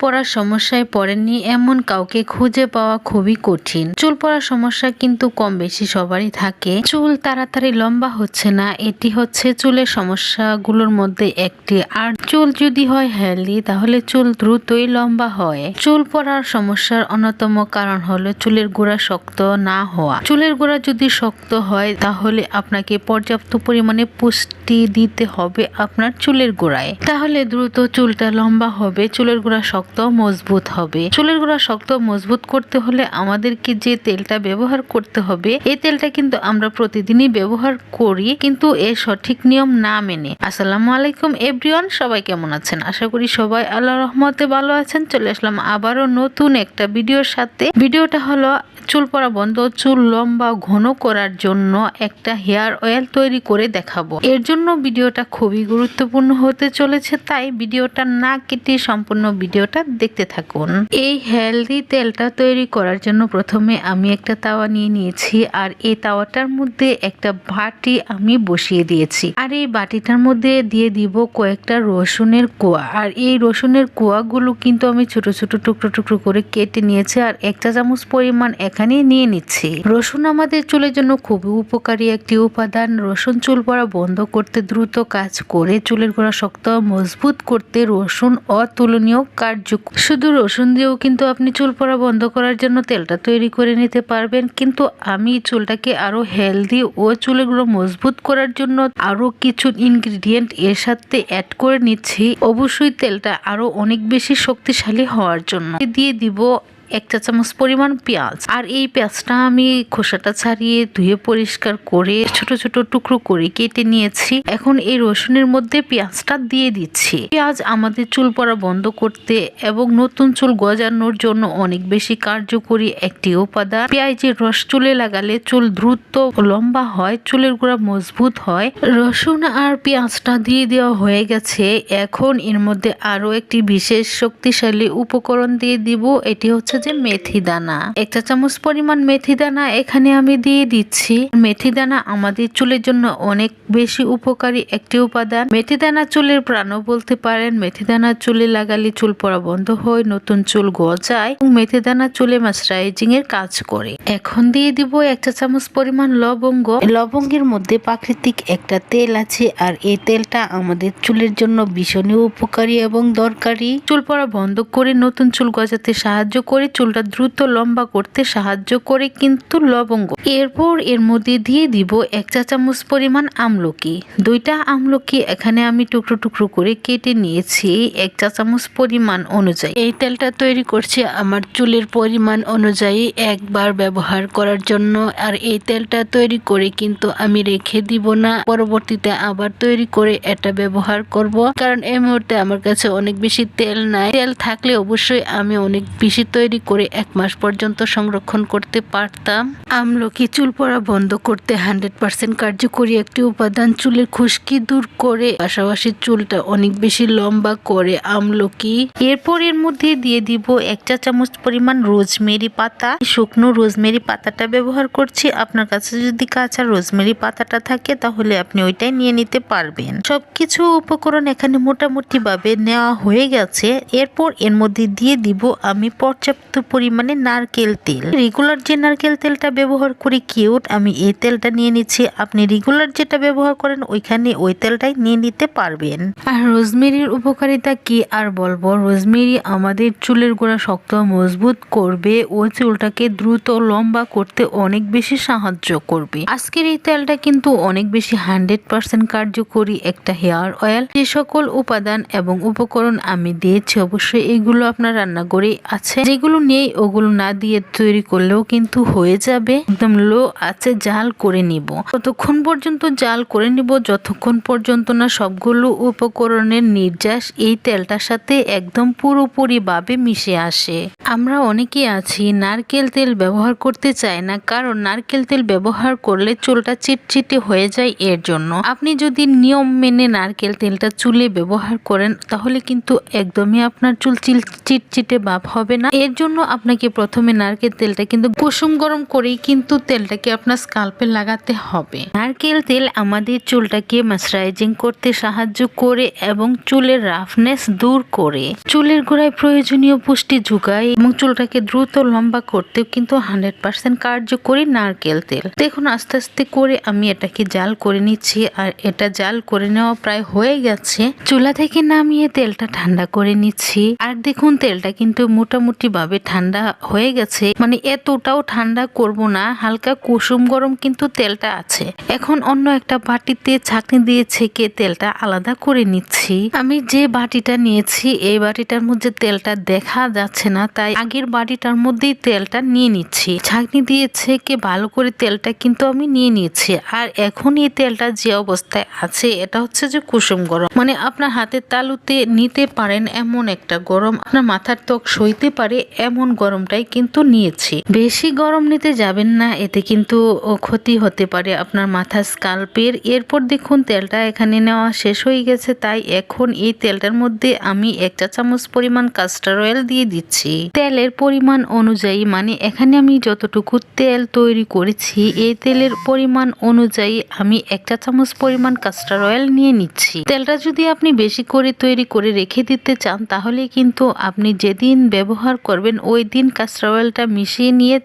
পড়ার সমস্যায় পড়েননি এমন কাউকে খুঁজে পাওয়া খুবই কঠিন। চুল পড়ার সমস্যা কিন্তু কম বেশি সবারই থাকে। চুল তাড়াতাড়ি লম্বা হচ্ছে না, এটি হচ্ছে চুলের সমস্যাগুলোর মধ্যে একটি। আর চুল যদি হয় হেলদি তাহলে চুল দ্রুতই লম্বা হয়। চুল পড়ার সমস্যার অন্যতম কারণ হলো চুলের গোড়া শক্ত না হওয়া। চুলের গোড়া যদি শক্ত হয়, তাহলে আপনাকে পর্যাপ্ত পরিমাণে পুষ্টি দিতে হবে আপনার চুলের গোড়ায়। তাহলে দ্রুত চুলটা লম্বা হবে, চুলের গোড়া শক্ত, মজবুত হবে। চুলের গোড়া শক্ত, মজবুত করতে হলে আমাদেরকে যে তেলটা ব্যবহার করতে হবে, এই তেলটা কিন্তু আমরা প্রতিদিনই ব্যবহার করি, কিন্তু এর সঠিক নিয়ম না মেনে। আসসালামু আলাইকুম এভরিওয়ান, সবাই কেমন আছেন? আশা করি সবাই আল্লাহ রহমতে ভালো আছেন। চলে আসলাম আবারও নতুন একটা ভিডিওর সাথে। ভিডিওটা হলো চুল পড়া বন্ধ, চুল লম্বা, ঘন করার জন্য একটা হেয়ার অয়েল তৈরি করে দেখাবো। এর জন্য ভিডিওটা খুবই গুরুত্বপূর্ণ হতে চলেছে, তাই ভিডিওটা না কেটে সম্পূর্ণ ভিডিওটা দেখতে থাকুন। এই হেলদি তেলটা তৈরি করার জন্য প্রথমে আমি একটা তাওয়া নিয়ে নিয়েছি, আর এই তাওয়াটার মধ্যে একটা বাটি আমি বসিয়ে দিয়েছি। আর এই বাটিটার মধ্যে দিয়ে দিব কয়েকটা রসুনের কোয়া, আর এই রসুনের কোয়াগুলো কিন্তু আমি ছোট ছোট টুকরো টুকরো করে কেটে নিয়েছি, আর একটা চামচ পরিমাণ এখানে নিয়ে নিচ্ছি। রসুন আমাদের চুলের জন্য খুবই উপকারী একটি উপাদান, রসুন চুল পড়া বন্ধ করতে দ্রুত কাজ করে চুলের গোড়া শক্ত, মজবুত করতে রসুন অতুলনীয় কার্যকর শুধু রসুন দিয়েও কিন্তু আপনি চুল পড়া বন্ধ করার জন্য তেলটা তৈরি করে নিতে পারবেন। কিন্তু আমি চুলটাকে আরও হেলদি ও চুলেরগুলো মজবুত করার জন্য আরও কিছু ইনগ্রিডিয়েন্ট এর সাথে অ্যাড করে নিচ্ছি। অবশ্যই তেলটা আরও অনেক বেশি শক্তিশালী হওয়ার জন্য। দিয়ে দিব এক চা চামচ পরিমাণ পেঁয়াজ। আর এই পেঁয়াজটা আমি খোসাটা ছাড়িয়ে ধুয়ে পরিষ্কার করে ছোট ছোট টুকরো করে কেটে নিয়েছি। এখন এই রসুনের মধ্যে পেঁয়াজটা দিয়ে দিচ্ছি। পেঁয়াজ আমাদের চুল পড়া বন্ধ করতে এবং নতুন চুল গজানোর জন্য অনেক বেশি কার্যকরী একটি উপাদান। পেঁয়াজের রস চুলে লাগালে চুল দ্রুত লম্বা হয়, চুলের গোড়া মজবুত হয়। রসুন আর পেঁয়াজটা দিয়ে দেওয়া হয়ে গেছে। এখন এর মধ্যে আরও একটি বিশেষ শক্তিশালী উপকরণ দিয়ে দিব। এটি হচ্ছে যে মেথি দানা। এক চা চামচ পরিমাণ মেথি দানা এখানে আমি দিয়ে দিচ্ছি। মেথি দানা আমাদের চুলের জন্য অনেক বেশি উপকারী একটি উপাদান। মেথি দানা চুলের প্রাণও বলতে পারেন। মেথি দানা চুলে লাগালে চুল পড়া বন্ধ হয়, নতুন চুল গজায় এবং মেথি দানা চুলে ময়শ্চারাইজিং এর কাজ করে। এখন দিয়ে দিব এক চা চামচ পরিমাণ লবঙ্গ। লবঙ্গের মধ্যে প্রাকৃতিক একটা তেল আছে আর এই তেলটা আমাদের চুলের জন্য ভীষণই উপকারী এবং দরকারি। চুল পড়া বন্ধ করে নতুন চুল গজাতে সাহায্য করে চুলটা দ্রুত লম্বা করতে সাহায্য করে কিন্তু লবঙ্গ। এরপর এর মধ্যে দিয়ে দিব এক চা চামচ পরিমাণ আমলকি। দুইটা আমলকি এখানে আমি টুকরো টুকরো করে কেটে নিয়েছি এক চা চামচ পরিমাণ অনুযায়ী। এই তেলটা তৈরি করছি আমার চুলের পরিমাণ অনুযায়ী একবার ব্যবহার করার জন্য। আর এই তেলটা তৈরি করে কিন্তু আমি রেখে দিব না। পরবর্তীতে আবার তৈরি করে এটা ব্যবহার করব। কারণ এই মুহূর্তে আমার কাছে অনেক বেশি তেল নাই। তেল থাকলে অবশ্যই আমি অনেক বেশি তৈরি করে এক মাস পর্যন্ত সংরক্ষণ করতে পারতাম। আমলকি চুল পড়া বন্ধ করতে হান্ড্রেড পার্সেন্ট কার্যকরী একটি উপাদান চুলের খুশকি দূর করে, পাশাপাশি চুলটা অনেক বেশি লম্বা করে আমলকি। এরপর এর মধ্যে দিয়ে দিব এক চা চামচ পরিমাণ রোজমেরি পাতা। শুকনো রোজমেরি পাতাটা ব্যবহার করছি। আপনার কাছে যদি কাঁচা রোজমেরি পাতাটা থাকে, তাহলে আপনি ওইটাই নিয়ে নিতে পারবেন। সবকিছু উপকরণ এখানে মোটামুটি ভাবে নেওয়া হয়ে গেছে। এরপর এর মধ্যে দিয়ে দিব আমি পর্যাপ্ত পরিমাণে নারকেল তেল। রেগুলার যে নারকেল তেলটা ব্যবহার করি কিউট, আমি এই তেলটা নিয়ে নিচ্ছি। আপনি রেগুলার যেটা ব্যবহার করেন, ওইখানে ওই তেলটাই নিয়ে নিতে পারবেন। আর রোজমেরির উপকারিতা কি আর বলব? রোজমেরি আমাদের চুলের গোড়া শক্ত, মজবুত করবে ও চুলটাকে দ্রুত, লম্বা করতে অনেক বেশি সাহায্য করবে। আজকের এই তেলটা কিন্তু অনেক বেশি হান্ড্রেড পার্সেন্ট কার্যকরী একটা হেয়ার অয়েল। যে সকল উপাদান এবং উপকরণ আমি দিয়েছি, অবশ্যই এগুলো আপনার রান্নাঘরে আছে। যেগুলো নেই, ওগুলো না দিয়ে তৈরি করলেও কিন্তু হয়ে যাবে। একদম লো আছে, জাল করে নিব। ততক্ষণ পর্যন্ত জাল করে নিব, যতক্ষণ পর্যন্ত না সবগুলো উপকরণের নির্যাস এই তেলটার সাথে একদম পুরোপুরি ভাবে মিশে আসে। আমরা অনেকে আছি, নারকেল তেল ব্যবহার করতে চাই না, কারণ নারকেল তেল ব্যবহার করলে চুলটা চিটচিটে হয়ে যায় এর জন্য। আপনি যদি নিয়ম মেনে নারকেল তেলটা চুলে ব্যবহার করেন, তাহলে কিন্তু একদমই আপনার চুল চিল, চিটচিটে ভাব হবে না। এর জন্য আপনাকে প্রথমে নারকেল তেলটা কিন্তু কুসুম গরম করেই কিন্তু তেলটাকে আপনার স্কাল্পে লাগাতে হবে। নারকেল তেল আমাদের চুলটাকে ময়শ্চারাইজিং করতে সাহায্য করে এবং চুলের রাফনেস দূর করে। চুলের গোড়ায় প্রয়োজনীয় পুষ্টি যোগায় এবং চুলটাকে দ্রুত লম্বা করতেও কিন্তু হান্ড্রেড পার্সেন্ট কার্যকরী নারকেল তেল। দেখুন, আস্তে আস্তে করে আমি এটাকে জাল করে নিচ্ছি আর এটা জাল করে নেওয়া প্রায় হয়ে গেছে। চুলা থেকে নামিয়ে তেলটা ঠান্ডা করে নিচ্ছি। আর দেখুন, তেলটা কিন্তু মোটামুটি ভাবে ঠান্ডা হয়ে গেছে। মানে এতটাও ঠান্ডা করব না, হালকা কুসুম গরম কিন্তু তেলটা আছে। এখন অন্য একটা বাটিতে ছাঁকনি দিয়ে ছেঁকে তেলটা আলাদা করে নিচ্ছি। আমি যে বাটিটা নিয়েছি, এই বাটিটার মধ্যে তেলটা দেখা যাচ্ছে না, তাই আগের বাটিটার মধ্যেই তেলটা নিয়ে নিচ্ছি। ছাঁকনি দিয়ে ছেঁকে ভালো করে তেলটা কিন্তু আমি নিয়ে নিয়েছি। আর এখন এই তেলটা যে অবস্থায় আছে, এটা হচ্ছে যে কুসুম গরম। মানে আপনার হাতের তালুতে নিতে পারেন এমন একটা গরম। আপনার মাথার ত্বক সইতে পারে এমন গরমটাই কিন্তু নিয়েছি। বেশি গরম নিতে যাবেন না, এতে কিন্তু ক্ষতি হতে পারে আপনার মাথা স্কাল্পের। এরপর দেখুন, তেলটা এখানে নেওয়া শেষ হয়ে গেছে, তাই এখন এই তেলটার মধ্যে আমি এক চা চামচ পরিমাণ কাস্টার অয়েল দিয়ে দিচ্ছি। তেলের পরিমাণ অনুযায়ী মানে এখানে আমি যতটুকু তেল তৈরি করেছি, এই তেলের পরিমাণ অনুযায়ী আমি এক চা চামচ পরিমাণ কাস্টার অয়েল নিয়ে নিচ্ছি। তেলটা যদি আপনি বেশি করে তৈরি করে রেখে দিতে চান, তাহলে কিন্তু আপনি যেদিন ব্যবহার করবেন ওই দিন কাস্টার অয়েলটা মিশিয়ে নিয়ে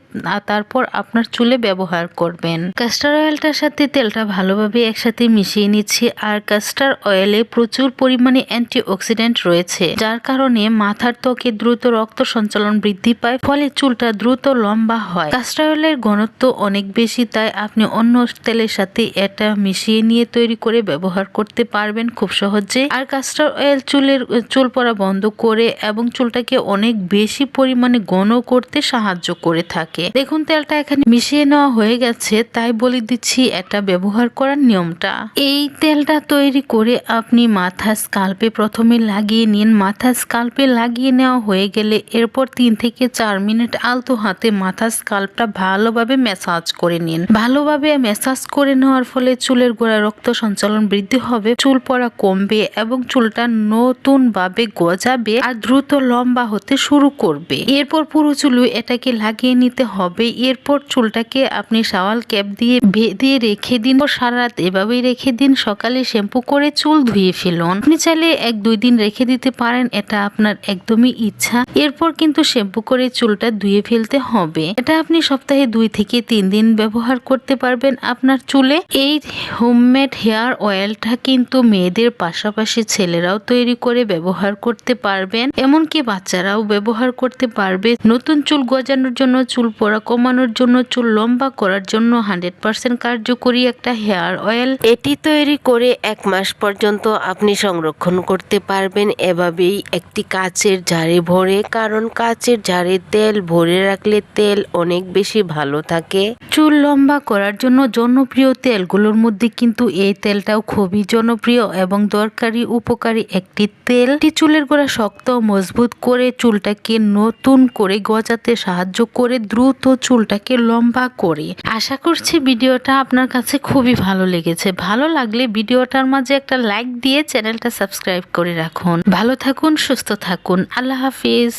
তারপর আপনার চুলে ব্যবহার করবেন। কাস্টার অয়েলটার সাথে তেলটা ভালোভাবে একসাথে মিশিয়ে নিচ্ছি। আর কাস্টার অয়েলে প্রচুর পরিমাণে অ্যান্টিঅক্সিডেন্ট রয়েছে, যার কারণে মাথার ত্বকে দ্রুত রক্ত সঞ্চালন বৃদ্ধি পায়, ফলে চুলটা দ্রুত লম্বা হয়। কাস্টার অয়েলের ঘনত্ব অনেক বেশি, তাই আপনি অন্য তেলের সাথে এটা মিশিয়ে নিয়ে তৈরি করে ব্যবহার করতে পারবেন খুব সহজে। আর কাস্টার অয়েল চুলের, চুল পড়া বন্ধ করে এবং চুলটাকে অনেক বেশি পরিমাণে ঘন করতে সাহায্য করে থাকে। দেখুন তেলটা এখানে মিশিয়ে নেওয়া হয়ে গেছে, তাই বলে দিচ্ছি এটা ব্যবহার করার নিয়মটা। এই তেলটা তৈরি করে আপনি মাথা স্কাল্পে প্রথমে লাগিয়ে নিন। মাথা স্কাল্পে লাগিয়ে নেওয়া হয়ে গেলে এরপর তিন থেকে চার মিনিট আলতো হাতে মাথা স্কাল্পটা ভালোভাবে ম্যাসাজ করে নিন। ভালোভাবে ম্যাসাজ করে নেওয়ার ফলে চুলের গোড়ায় রক্ত সঞ্চালন বৃদ্ধি হবে, চুল পড়া কমবে এবং চুলটা নতুন ভাবে গজাবে আর দ্রুত লম্বা হতে শুরু করবে। এরপর পুরো চুলু এটাকে লাগিয়ে নিতে হবে। এরপর চুলটাকে আপনি শাওয়াল ক্যাপ দিয়ে বেঁধে রেখে দিন। সারা রাত এভাবেই রেখে দিন। সকালে শ্যাম্পু করে চুল ধুয়ে ফেলুন। আপনি চাইলে এক দুই দিন রেখে দিতে পারেন, এটা আপনার একদমই ইচ্ছা। এরপর কিন্তু শ্যাম্পু করে চুলটা ধুয়ে ফেলতে হবে। এটা আপনি সপ্তাহে দুই থেকে তিন দিন ব্যবহার করতে পারবেন। আপনার চুলে এই হোমমেড হেয়ার অয়েলটা কিন্তু মেয়েদের পাশাপাশি ছেলেরাও তৈরি করে ব্যবহার করতে পারবেন। এমনকি বাচ্চারাও ব্যবহার করতে পারবে। নতুন চুল গজানোর জন্য চুল পড়া কমানোর জন্য চুল লম্বা করার জন্য হান্ড্রেড পার্সেন্ট কার্যকরী একটা হেয়ার অয়েল। এটি তৈরি করে এক মাস পর্যন্ত আপনি সংরক্ষণ করতে পারবেন। এভাবেই একটি কাচের জারে ভরে কারণ কাচের জারে তেল ভরে রাখলে তেল অনেক বেশি ভালো থাকে। চুল লম্বা করার জন্য জনপ্রিয় তেলগুলোর মধ্যে কিন্তু এই তেলটাও খুবই জনপ্রিয় এবং দরকারি উপকারী একটি তেল। চুলের গোড়া শক্ত মজবুত করে চুলটাকে নতুন করে গজাতে সাহায্য করে দ্রুত চুলটাকে লম্বা করে। আশা করছি ভিডিওটা আপনার কাছে খুবই ভালো লেগেছে। ভালো লাগলে ভিডিওটার মাঝে একটা লাইক দিয়ে চ্যানেলটা সাবস্ক্রাইব করে রাখুন। ভালো থাকুন, সুস্থ থাকুন। আল্লাহ হাফিজ।